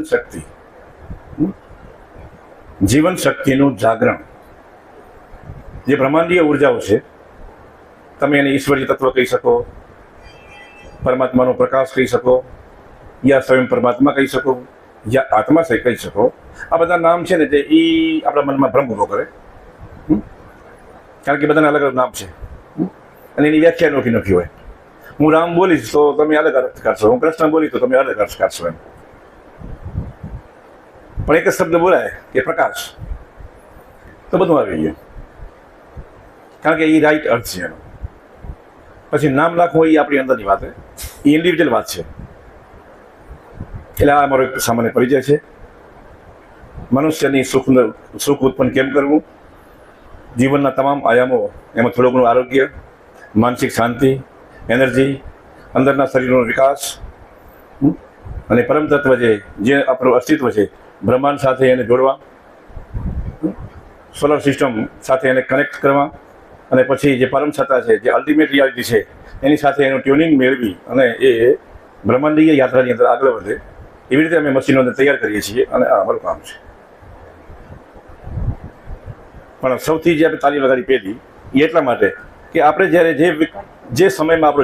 જીવન શક્તિ? જીવન શક્તિનું જાગરણ. જે બ્રહ્માંડીય ઉર્જાઓ છે, તમે એને ઈશ્વરીય તત્વ કહી શકો, પરમાત્માનો પ્રકાશ કહી શકો, યા સ્વયં પરમાત્મા કહી શકો, યા આત્મા સે કહી શકો, આ બધા નામ છે ને જે એ આપણા મનમાં ભ્રમ ઊભો કરે? કારણ કે બધાના અલગ અલગ નામ છે. અને એની વ્યાખ્યા નોખી નોખી હોય. હું રામ બોલીશ તો તમે અલગ અર્થ કાઢશો હું કૃષ્ણ બોલીશ તો તમે અલગ અર્થ કાઢશો એમ. પણ એક શબ્દ બોલાય કે પ્રકાશ. તો બધું આવી ગયું. કારણ કે એ રાઈટ અર્થ છે એનો. પછી નામ લખવું એ આપણી અંદરની વાત એ ઇન્ડિવિજ્યુઅલ વાત છે. એટલે આ મારો એક સામાન્ય પરિચય છે. મનુષ્યની સુખ સુખ ઉત્પન્ન કેમ કરવું? જીવનના તમામ આયામો એમાં થોડું ઘણું આરોગ્ય, માનસિક શાંતિ, એનર્જી, અંદરના શરીરનો વિકાસ? અને પરમ તત્વ છે, જે આપણું અસ્તિત્વ છે, બ્રહ્માંડ સાથે એને જોડવા સોલર સિસ્ટમ સાથે એને કનેક્ટ કરવા, અને પછી જે પરમ સત્તા છે, જે અલ્ટિમેટ રિયાલિટી છે, એની સાથે એનું ટ્યુનિંગ મેળવી અને એ બ્રહ્માંડીય યાત્રાની અંદર આગળ વધે, એવી રીતે અમે મશીનોને તૈયાર કરીએ છીએ અને આ અમારું કામ છે. પણ સૌથી જે આપણે તાલીમ લગાડી પહેલી એ એટલા માટે કે આપણે જ્યારે જે જે સમયમાં આપણો